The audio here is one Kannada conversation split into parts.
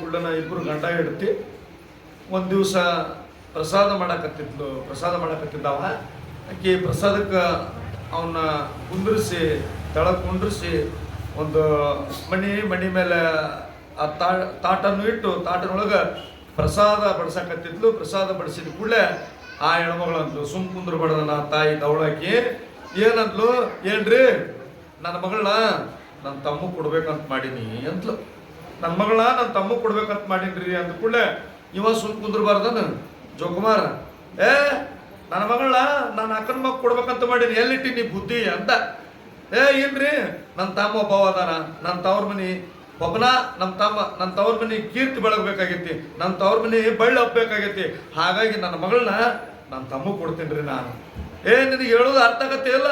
ಕೂಡಲೇ ಇಬ್ಬರು ಗಂಡ ಹಿಡ್ತಿ ಒಂದು ದಿವಸ ಪ್ರಸಾದ ಮಾಡಕತ್ತಿದ್ಲು, ಪ್ರಸಾದ ಮಾಡಕತ್ತಿದ್ದವ. ಆಕಿ ಪ್ರಸಾದಕ್ಕೆ ಅವನ್ನ ಕುಂದ್ರಿಸಿ ತಳ ಕುಂದ್ರಿಸಿ ಒಂದು ಮಣಿ ಮಣಿ ಮೇಲೆ ಆ ತಾ, ತಾಟನ್ನು ಇಟ್ಟು ತಾಟನೊಳಗೆ ಪ್ರಸಾದ ಬಡ್ಸಕತ್ತಿದ್ಲು. ಪ್ರಸಾದ ಬಡಿಸಿದ ಕೂಡಲೇ ಆ ಹೆಣ್ಮಗಳಂತು ಸುಮ್ ಕುಂದ್ರ ಬಡದನ ತಾಯಿ ದವಳಾಕಿ ಏನಂದ್ಲು, ಏನ್ರಿ, ನನ್ನ ಮಗಳನ್ನ ನನ್ನ ತಮ್ಮ ಕೊಡ್ಬೇಕಂತ ಮಾಡೀನಿ ಅಂತಲು ನನ್ನ ಮಗಳ ನನ್ನ ತಮ್ಮ ಕೊಡ್ಬೇಕಂತ ಮಾಡಿದ್ರಿ ಅಂದ ಕೂಡಲೇ ಇವ ಸುಮ್ ಕುಂದ್ರಬಾರ್ದನ ಜೋಕುಮಾರ, ಏ, ನನ್ನ ಮಗಳ ನನ್ನ ಅಕ್ಕನ ಮಗ ಕೊಡ್ಬೇಕಂತ ಮಾಡೀನಿ ಎಲ್ಲಿಟ್ಟಿ ನೀ ಬುದ್ಧಿ? ಅಂತ ಏ, ಏನ್ರಿ, ನನ್ನ ತಮ್ಮ ಒಬ್ಬ ಅದಾನ. ನನ್ನ ತವ್ರ ಮನಿ ಒಬ್ಬನ, ನಮ್ಮ ತಮ್ಮ, ನನ್ನ ತವ್ರ ಮನಿ ಕೀರ್ತಿ ಬೆಳಗ್ಬೇಕಾಗೈತಿ. ನನ್ನ ತವ್ರ ಮನಿ ಬಳ್ಳಿ ಹಬ್ಬಬೇಕಾಗೈತಿ. ಹಾಗಾಗಿ ನನ್ನ ಮಗಳನ್ನ ನನ್ನ ತಮ್ಮ ಕೊಡ್ತೀನಿ ರೀ ನಾನು. ಏ, ನಿನಗೆ ಹೇಳೋದು ಅರ್ಥ ಆಗತ್ತೆ ಇಲ್ಲ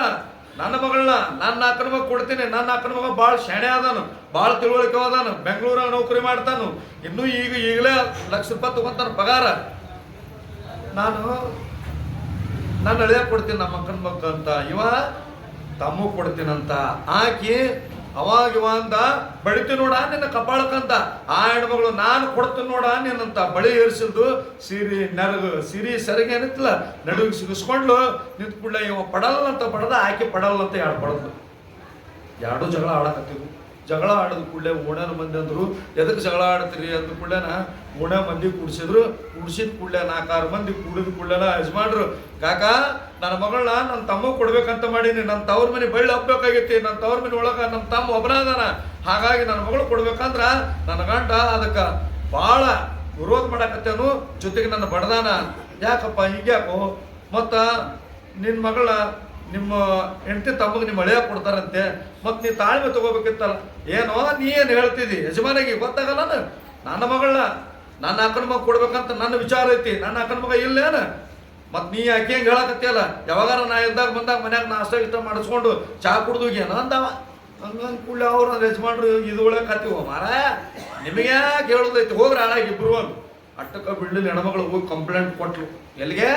ನನ್ನ ಮಗಳನ್ನ ನನ್ನ ಅಕ್ಕನ ಮಗ ಕೊಡ್ತೀನಿ. ನನ್ನ ಅಕ್ಕನ ಮಗ ಭಾಳ ಶಾಣೆ ಅದಾನು ಭಾಳ ತಿಳುವಳಿಕೆ ಅದಾನು ಬೆಂಗಳೂರಾಗ ನೌಕರಿ ಮಾಡ್ತಾನು. ಇನ್ನೂ ಈಗ ಈಗಲೇ ಲಕ್ಷ ರೂಪಾಯಿ ತೊಗೊಂತಾನ ಪಗಾರ. ನಾನು ನನ್ನ ಅಳಿಯ ಕೊಡ್ತೀನಿ ನಮ್ಮ ಅಕ್ಕನ ಮಗ ಅಂತ ಇವ ತಮ್ಮ ಕೊಡ್ತೀನಂತ. ಆಕಿ ಅವಾಗ ಅಂದ ಬಳಿತಿ ನೋಡ, ನಿನ್ನ ಕಪಾಳಕ್ಕಂತ. ಆ ಹೆಣ್ಮಗಳು ನಾನು ಕೊಡ್ತೀನಿ ನೋಡ, ನಿನ್ನಂತ ಬಳಿ ಏರಿಸಿದ್ದು ಸೀರೆ ನರಗು. ಸಿರಿ ಸರಿಗೆ ಏನಿತ್ತಲ್ಲ, ನಡುವಿಗೆ ಸಿಗಿಸ್ಕೊಂಡ್ಲು ನಿಂತ ಕೂಡಲೇ ಇವ ಪಡಲ್ಲ ಅಂತ ಪಡೆದ, ಆಕೆ ಪಡಲ್ಲ ಅಂತ ಎರಡು ಎರಡು ಜಗಳ ಆಡಕತ್ತಿದ್ವು. ಜಗಳ ಆಡಿದ ಕೂಡಲೇ ಓಣ್ಯಾನ ಮಂದಿ ಅಂದರು ಎದಕ್ಕೆ ಜಗಳ ಆಡ್ತೀರಿ? ಅಂದ ಕೂಡಲೇನ ಓಣ್ಯ ಮಂದಿ ಕೂಡಿಸಿದ್ರು. ಕೂಡ್ಸಿದ ಕೂಡಲೇ ನಾಲ್ಕಾರು ಮಂದಿ ಕೂಡಿದ ಕೂಡಲೇನ ಯಜಮಾನ್ರು, ಕಾಕ, ನನ್ನ ಮಗಳನ್ನ ನನ್ನ ತಮ್ಮ ಕೊಡ್ಬೇಕಂತ ಮಾಡೀನಿ. ನನ್ನ ತವ್ರ ಮನೆ ಬಳ್ಳಿ ಹಬ್ಬಬೇಕಾಗೈತಿ ನನ್ನ ತವ್ರ ಮನೆ ಒಳಗೆ ನಮ್ಮ ತಮ್ಮ ಒಬ್ಬನ ಹಾಗಾಗಿ ನನ್ನ ಮಗಳು ಕೊಡ್ಬೇಕಂದ್ರ ನನ್ನ ಗಂಡ ಅದಕ್ಕೆ ಭಾಳ ವಿರೋಧ ಮಾಡಕತ್ತೇನು, ಜೊತೆಗೆ ನನ್ನ ಬಡದಾನ. ಯಾಕಪ್ಪ ಹೀಗ್ಯಾಕೋ? ಮತ್ತ ನಿನ್ನ ಮಗಳ ನಿಮ್ಮ ಹೆಂಡತಿ ತಮ್ಮಗೆ ನಿಮ್ಮ ಅಳಿಯ ಕೊಡ್ತಾರಂತೆ ಮತ್ತು ನೀ ತಾಳ್ಮೆ ತಗೋಬೇಕಿತ್ತಲ್ಲ? ಏನೋ ನೀ ಏನು ಹೇಳ್ತಿದ್ದಿ ಯಜಮಾನಿಗೆ ಗೊತ್ತಾಗಲ್ಲ ನನ್ನ ಮಗಳನ್ನ, ನನ್ನ ಅಕ್ಕನ ಮಗ ಕೊಡ್ಬೇಕಂತ ನನ್ನ ವಿಚಾರ ಐತಿ, ನನ್ನ ಅಕ್ಕನ ಮಗ ಇಲ್ಲೇನ ಮತ್ತೆ ನೀ ಯಾಕೆ ಹೆಂಗೆ ಹೇಳಕತ್ತಿಯಲ್ಲ? ಯಾವಾಗಾರ ನಾ ಇದ್ದಾಗ ಬಂದಾಗ ಮನ್ಯಾಗ ನಾಷ್ಟ ಇಷ್ಟ ಮಾಡಿಸ್ಕೊಂಡು ಚಾ ಕುಡ್ದು ಏನೋ ಅಂದವ. ಹಂಗಂಗ್ ಕೂಡಲೇ ಅವ್ರು ಯಜಮಾನ್ರು ಇದು ಒಳಗೆ ಕತ್ತೀವ ಮಾರ ನಿಮಗೆ ಹೇಳೋದೈತಿ ಹೋಗ್ರಿ ಹಾಳಾಗಿ ಇಬ್ರು ಅಂತ ಅಟ್ಟಕ್ಕ ಬಿಡ್ಲಿಲ್ಲ ಹೆಣ್ಮಗಳು ಹೋಗಿ ಕಂಪ್ಲೇಂಟ್ ಕೊಟ್ಲು. ಎಲ್ಲಿಗೆ?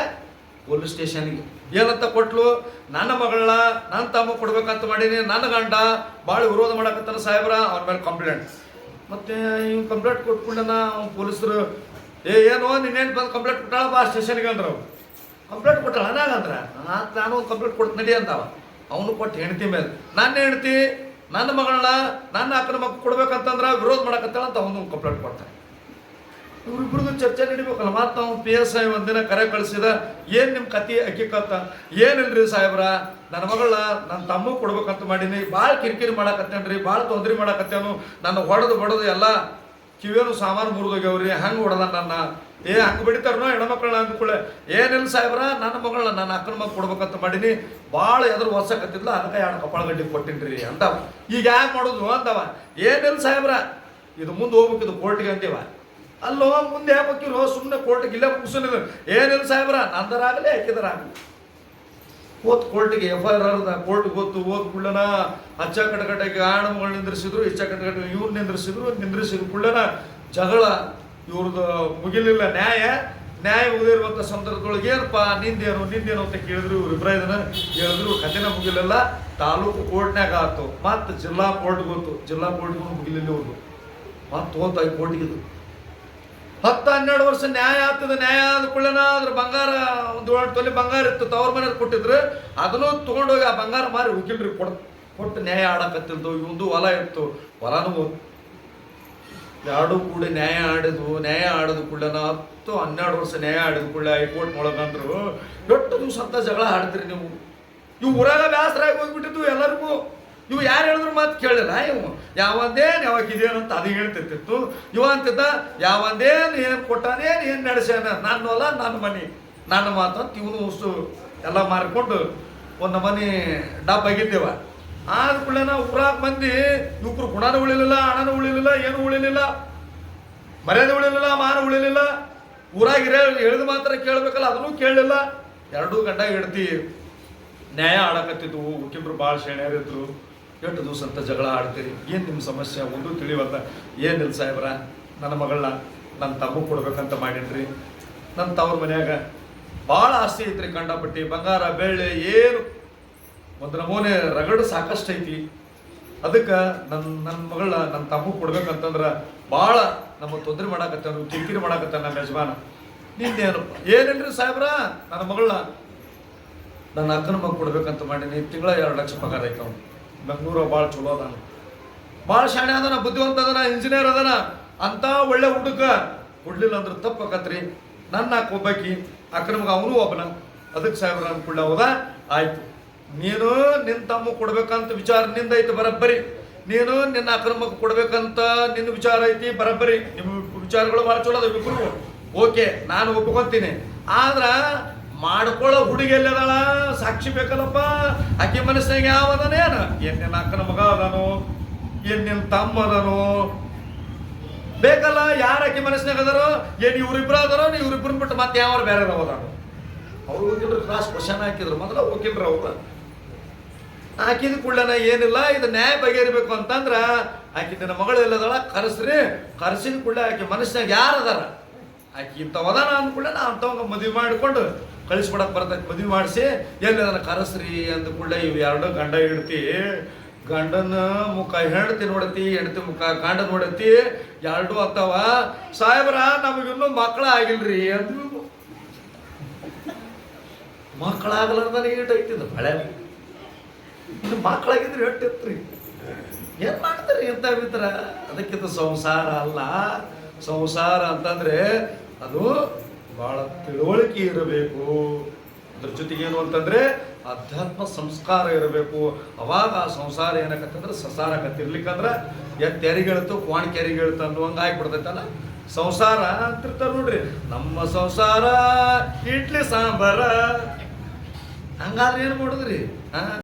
ಪೊಲೀಸ್ ಸ್ಟೇಷನ್ಗೆ. ಏನಂತ ಕೊಟ್ಲು? ನನ್ನ ಮಗಳನ್ನ ನನ್ನ ತಮ್ಮ ಕೊಡ್ಬೇಕಂತ ಮಾಡೀನಿ, ನನ್ನ ಗಂಡ ಭಾಳ ವಿರೋಧ ಮಾಡಕತ್ತಾನ ಸಾಹೇಬ್ರ ಅವ್ರ ಮೇಲೆ ಕಂಪ್ಲೇಂಟ್ ಮತ್ತೆ ಇವ್ ಕಂಪ್ಲೇಂಟ್ ಕೊಟ್ಕೊಂಡನ ಅವ್ನು ಪೊಲೀಸರು, ಏ, ಏನೋ, ನೀನೇನು ಬಂದು ಕಂಪ್ಲೇಂಟ್ ಕೊಟ್ಟಾಳ? ಬಾ ಸ್ಟೇಷನ್ಗೆ ಅಂದ್ರೆ ಅವ್ರು. ಕಂಪ್ಲೇಂಟ್ ಕೊಟ್ಟಾಳ? ಅನಾಗಂದ್ರ ನಾನು ಒಂದು ಕಂಪ್ಲೇಂಟ್ ಕೊಟ್ಟು ನಡಿ ಅಂತಾವ ಅವನು ಕೊಟ್ಟು ಹೆಂಡತಿ ಮೇಲೆ. ನನ್ನ ಹೆಂಡತಿ, ನನ್ನ ಮಗಳನ್ನ, ನನ್ನ ಅಕ್ಕನ ಮಕ್ಕ ಕೊಡ್ಬೇಕಂತಂದ್ರ ವಿರೋಧ ಮಾಡಕತ್ತಾಳ ಅಂತ ಅವನು ಕಂಪ್ಲೇಂಟ್ ಕೊಡ್ತಾನೆ ಇವ್ರಿಬ್ರದ್ದು ಚರ್ಚೆ ನಡಿಬೇಕಲ್ಲ ಮತ್ತೆ ನಾವು ಪಿ ಎಸ್ ಐ ಒಂದಿನ ಕರೆ ಕಳಿಸಿದ ಏನು ನಿಮ್ಮ ಕತಿ ಅಕ್ಕಿಕತ್ತ ಏನಿಲ್ರಿ ಸಾಹೇಬ್ರ? ನನ್ನ ಮಗಳನ್ನ ನನ್ನ ತಮ್ಮ ಕೊಡ್ಬೇಕಂತ ಮಾಡೀನಿ. ಭಾಳ ಕಿರಿಕಿರಿ ಮಾಡಾಕತ್ತೇನ್ರಿ ಭಾಳ ತೊಂದರೆ ಮಾಡಾಕತ್ತೇನು. ನನ್ನ ಹೊಡೆದು ಬಡದು ಎಲ್ಲ ಕಿವಿಯನು ಸಾಮಾನು ಮುರಿದೋಗ್ಯಾವ್ರಿ. ಹಂಗೆ ಹೊಡೆದ ನನ್ನ? ಏ, ಹಂಗೆ ಬಿಡಿತಾರನೋ ಹೆಣ್ಮಕ್ಳನ್ನ ಅಂದ್ಕೊಳ್ಳೆ ಏನಿಲ್ಲ ಸಾಹೇಬ್ರ? ನನ್ನ ಮಗಳನ್ನ ನನ್ನ ಅಕ್ಕನ ಮಗ ಕೊಡ್ಬೇಕಂತ ಮಾಡೀನಿ. ಭಾಳ ಎದುರು ಒರ್ಸಕತ್ತಿದ್ಲ, ಅದಕ್ಕೆ ಎರಡು ಕಪಾಳ ಗಡ್ಡಿ ಕೊಟ್ಟಿನ್ರಿ ಅಂದವ. ಈಗ ಯಾಕೆ ಮಾಡೋದು ಅಂತವ ಏನಿಲ್ಲ ಸಾಹೇಬ್ರ? ಇದು ಮುಂದೆ ಹೋಗ್ಬೇಕು, ಇದು ಅಂತೀವ. ಅಲ್ಲೋ, ಮುಂದೆ ಹೋಗಿರೋ ಸುಮ್ಮನೆ ಕೋರ್ಟ್ಗೆ ಇಲ್ಲೇ ಮುಗಿಸೋನಿದ್ರು ಏನಿಲ್ಲ ಸಾಹೇಬ್ರ, ನಂದರಾಗಲಿ ಹಾಕಿದರಾಗಲಿ ಹೋತ್ ಕೋರ್ಟಿಗೆ ಎಫ್ ಐ ಆರ್ ಕೋರ್ಟ್ಗೆ ಗೊತ್ತು ಓದ್ ಕುಳ್ಳನ ಅಚ್ಚ ಕಟಕಟಕ್ಕೆ ಆಣಮಗಳು ನಿಂದ್ರಿಸಿದ್ರು ಇಚ್ಚ ಕಟಕಟ ಇವ್ರು ನಿಂದ್ರಿಸಿದ್ರು ನಿಂದ್ರಿಸಿದ್ರು ಕುಳ್ಳನ ಜಗಳ ಇವ್ರದ್ದು ಮುಗಿಲಿಲ್ಲ. ನ್ಯಾಯ ನ್ಯಾಯ ಮುಗಿದಿರುವಂಥ ಸಂದರ್ಭದೊಳಗೆ ಏನಪ್ಪ, ನಿಂದೇನು ನಿಂದೇನು ಅಂತ ಕೇಳಿದ್ರು ಇವ್ರು ಇಬ್ಬರ ಇದನ್ನ ಹೇಳಿದ್ರು, ಕಥೆನ ಮುಗಿಲಿಲ್ಲ. ತಾಲೂಕು ಕೋರ್ಟ್ನಾಗ ಆತು. ಮತ್ತು ಜಿಲ್ಲಾ ಕೋರ್ಟ್ ಗೊತ್ತು. ಜಿಲ್ಲಾ ಕೋರ್ಟ್ಗೂ ಮುಗಿಲಿಲ್ಲ ಇವ್ರದ್ದು ಮತ್ತು ಹೋತಾಯಿ ಕೋರ್ಟಿಗಿದು ಹತ್ತು ಹನ್ನೆರಡು ವರ್ಷ ನ್ಯಾಯ ಆಗ್ತದೆ, ನ್ಯಾಯ ಆದ ಕುಳ್ಳನ ಅದ್ರ ಬಂಗಾರ, ಒಂದು ತೊಲೆ ಬಂಗಾರ ಇತ್ತು, ತವ್ರ ಮನೆಯವ್ರು ಕೊಟ್ಟಿದ್ರು, ಅದನ್ನು ತೊಗೊಂಡೋಗಿ ಆ ಬಂಗಾರ ಮಾರಿ ಉಗಿಲ್ರಿ ಕೊಡ್, ಕೊಟ್ಟು ನ್ಯಾಯ ಆಡಕತ್ತಿದ್ದು, ಇವಂದು ಹೊಲ ಇತ್ತು, ಹೊಲನೂ ಎರಡು ಕೂಡ ನ್ಯಾಯ ಆಡಿದ್ವು, ನ್ಯಾಯ ಆಡಿದ ಕುಳ್ಳನ ಹತ್ತು, ಹನ್ನೆರಡು ವರ್ಷ ನ್ಯಾಯ ಆಡಿದ ಕುಳ್ಳ ಹೈಕೋರ್ಟ್ ಒಳಗಂದ್ರು ದೊಡ್ಡ ದಿವಸ ಅಂತ ಜಗಳ ಆಡ್ತೀರಿ ನೀವು. ಇವು ಊರಾಗ ವ್ಯಾಸರಾಗಿ ಹೋಗ್ಬಿಟ್ಟಿದ್ವು ಎಲ್ಲರಿಗೂ. ಇವು ಯಾರು ಹೇಳಿದ್ರು ಮಾತು ಕೇಳಿಲ್ಲ ಇವು ಯಾವಂದೇನು ಯಾವಾಗ ಅಂತ ಅದು ಹೇಳ್ತಿರ್ತಿತ್ತು. ಇವ ಅಂತಿದ್ದ, ಯಾವಂದೇನು ಏನು ಕೊಟ್ಟಾನೇನು ಏನು ನಡೆಸ್ಯಾನ, ನನ್ನ ಅಲ್ಲ, ನನ್ನ ಮನೆ, ನನ್ನ ಮಾತು ಅಂತ ಇವನು ಉಸು ಎಲ್ಲ ಮಾರ್ಕೊಂಡು ಒಂದು ಮನೆ ಡಬ್ ಆಗಿದ್ದೇವ. ಆದ ಕೂಡಲೇ ಊರಾಗ ಮಂದಿ ಇವ್ರು ಗುಣನೂ ಉಳಿಲಿಲ್ಲ, ಹಣನೂ ಉಳಿಲಿಲ್ಲ, ಏನು ಉಳಿಲಿಲ್ಲ, ಮರ್ಯಾದೆ ಉಳಿಲಿಲ್ಲ, ಮಾನ ಉಳಿಲಿಲ್ಲ. ಊರಾಗ ಹೇಳಿದ ಮಾತ್ರ ಕೇಳಬೇಕಲ್ಲ, ಅದನ್ನೂ ಕೇಳಲಿಲ್ಲ. ಎರಡೂ ಗಂಡ ಹಿಡ್ತಿ ನ್ಯಾಯ ಆಡಕತ್ತಿದ್ವು. ವಕೀಲರು ಭಾಳ ಶೇಣ್ಯರಿದ್ರು ಎಷ್ಟು ದಿವಸ ಅಂತ ಜಗಳ ಆಡ್ತೀರಿ. ಏನು ನಿಮ್ಮ ಸಮಸ್ಯೆ? ಒಂದು ತಿಳಿವಲ್ಲ ಏನಿಲ್ಲ ಸಾಹೇಬ್ರ? ನನ್ನ ಮಗಳನ್ನ ನನ್ನ ತಮ್ಮ ಕೊಡ್ಬೇಕಂತ ಮಾಡಿನ್ರಿ ನನ್ನ ತವ್ರ ಮನ್ಯಾಗ ಭಾಳ ಆಸ್ತಿ ಐತ್ರಿ ಕಂಡಪಟ್ಟಿ. ಬಂಗಾರ, ಬೆಳ್ಳಿ, ಏನು? ಒಂದು ನಮೂನೆ ರಗಡು ಸಾಕಷ್ಟು ಐತಿ. ಅದಕ್ಕೆ ನನ್ನ ನನ್ನ ಮಗಳನ್ನ ನನ್ನ ತಮ್ಮ ಕೊಡ್ಬೇಕಂತಂದ್ರೆ ಭಾಳ ನಮ್ಮ ತೊಂದರೆ ಮಾಡಾಕತ್ತ ಕಿರಿಕಿರಿ ಮಾಡಾಕತ್ತ ನಮ್ಮ ಯಜಮಾನ. ನಿನ್ನೇನು ಏನಿಲ್ರಿ ಸಾಹೇಬ್ರ? ನನ್ನ ಮಗಳನ್ನ ನನ್ನ ಅಕ್ಕನ ಮಗ ಕೊಡ್ಬೇಕಂತ ಮಾಡೀನಿ. ತಿಂಗಳ ಎರಡು ಲಕ್ಷ ಪಗಾರ ಐತೆ ಅವ್ನು ಬೆಂಗಳೂರು ಭಾಳ ಚಲೋ ಅದಾನ. ಭಾಳ ಶಾಣೆ ಅದನ, ಬುದ್ಧಿವಂತ ಅದನ ಇಂಜಿನಿಯರ್ ಅದಾನ. ಅಂತ ಒಳ್ಳೆ ಹುಡುಗ. ಕೊಡ್ಲಿಲ್ಲ ಅಂದ್ರೆ ತಪ್ಪಾಕತ್ರಿ. ನನ್ನ ಒಬ್ಬಾಕಿ ಅಕ್ಕನ ಮಗ ಅವನು ಒಬ್ಬನ. ಅದಕ್ಕೆ ಸಾಹೇಬ್ರ ಅನ್ಕೊಳ್ಳ ಹೋದ. ಆಯ್ತು. ನೀನು ನಿನ್ನ ತಮ್ಮ ಕೊಡ್ಬೇಕಂತ ವಿಚಾರ ನಿಂದ ಐತಿ, ಬರಬ್ಬರಿ. ನೀನು ನಿನ್ನ ಅಕ್ರಮಕ್ಕೆ ಕೊಡ್ಬೇಕಂತ ನಿನ್ನ ವಿಚಾರ ಐತಿ, ಬರಬ್ಬರಿ. ನಿಮ್ಮ ವಿಚಾರಗಳು ಭಾಳ ಚಲೋ ಅದ ಓಕೆ, ನಾನು ಒಪ್ಕೊಂತೀನಿ. ಆದ್ರ ಮಾಡ್ಕೊಳ್ಳೋ ಹುಡುಗಿ ಎಲ್ಲಿದಾಳ ಸಾಕ್ಷಿ ಬೇಕಲ್ಲಪ್ಪ. ಆಕೆ ಮನಸ್ಸಿನಾಗ ಯಾವ ಅದಾನ ಏನ ನಿನ್ನ ಅಕ್ಕನ ಮಗ ಅದನು? ಏನ್ ನಿನ್ನ ತಮ್ಮ ಬೇಕಲ್ಲ, ಯಾರ ಆಕೆ ಮನಸ್ಸಿನಾಗ ಅದಾರೋ? ಏನ್ ಇವ್ರಿಬ್ರು ಅದಾರೋ? ನೀವು ಇವ್ರಿಬ್ರನ್ನ ಬಿಟ್ಟು ಮತ್ತೆ ಯಾವ ಬೇರೆ ಅದಾನು ಅವ್ರು ಹೋಗಿದ್ರು ಕ್ರಾಸ್ ಕ್ವಶನ್ ಹಾಕಿದ್ರು. ಮೊದಲ ಹೋಗಿದ್ರು ಅವ್ರು. ಹಾಕಿದ ಕೂಡಲೇ ಏನಿಲ್ಲ, ಇದು ನ್ಯಾಯ ಬಗೆಹರಿಬೇಕು ಅಂತಂದ್ರ ಆಕೆ ನಿನ್ನ ಮಗಳು ಎಲ್ಲದಳ? ಕರೆಸ್ರಿ. ಕರೆಸಿದ ಕೂಡಲೇ ಆಕೆ ಮನಸ್ಸಿನಾಗ ಯಾರು ಅದಾರ? ಆಕೆ ಇಂಥವದಾನ ಅಂದ್ಕೂಡಲೇ ನಾ ಅಂಥವಂಗ ಮದುವೆ ಮಾಡಿಕೊಂಡು ಕಳಿಸ್ಬಿಡಕ್ ಬರ್ತೈತೆ. ಮದುವೆ ಮಾಡಿಸಿ, ಎಲ್ಲಿ ನನ್ನ ಕರೆಸ್ರಿ ಅಂದ ಕೂಡಲೇ ಇವು ಎರಡು ಗಂಡ ಹೆಂಡ್ತಿ. ಗಂಡನ ಮುಖ ಹೆಂಡತಿ ನೋಡತಿ, ಹೆಂಡತಿ ಮುಖ ಗಂಡ ನೋಡತಿ, ಎರಡು ಅತ್ತವ ಸಾಹೇಬ್ರ ನಮಗಿನ್ನೂ ಮಕ್ಕಳ ಆಗಿಲ್ರಿ ಅಂದ್ರು ಮಕ್ಕಳಾಗಲಾರ್ದಾನೆ ಏಟ್ ಐತಿದ್ರು ಹಳೆ ಇನ್ನು ಮಕ್ಕಳಾಗಿದ್ರೆ ಎಟ್ಟಿತ್ರಿ ಏನ್ ಮಾಡ್ತಾರೆ ಎಂತ ಬಿತ್ತರ ಅದಕ್ಕಿಂತ ಸಂಸಾರ ಅಲ್ಲ. ಸಂಸಾರ ಅಂತಂದ್ರೆ ಅದು ಬಹಳ ತಿಳುವಳಿಕೆ ಇರಬೇಕು. ಅದ್ರ ಜೊತೆಗೆ ಏನು ಅಂತಂದ್ರೆ ಅಧ್ಯಾತ್ಮ ಸಂಸ್ಕಾರ ಇರಬೇಕು. ಅವಾಗ ಆ ಸಂಸಾರ ಏನಕತ್ತಂದ್ರೆ ಸಸಾರ ಕತ್ತಿರ್ಲಿಕ್ಕಂದ್ರ ಎತ್ ತೆರಿಗೆಳ್ತು, ಕ್ವಾಣ್ ಕೆರಿಗೆಳ್ತು ಅನ್ನುವಂಗ ಆಗ್ಬಿಡ್ತೈತಲ್ಲ. ಸಂಸಾರ ಅಂತಿರ್ತಾರ ನೋಡ್ರಿ. ನಮ್ಮ ಸಂಸಾರ, ಇಡ್ಲಿ ಸಾಂಬಾರ. ಹಂಗಾದ್ರೆ ಏನು ಮಾಡುದ್ರಿ? ಹಾ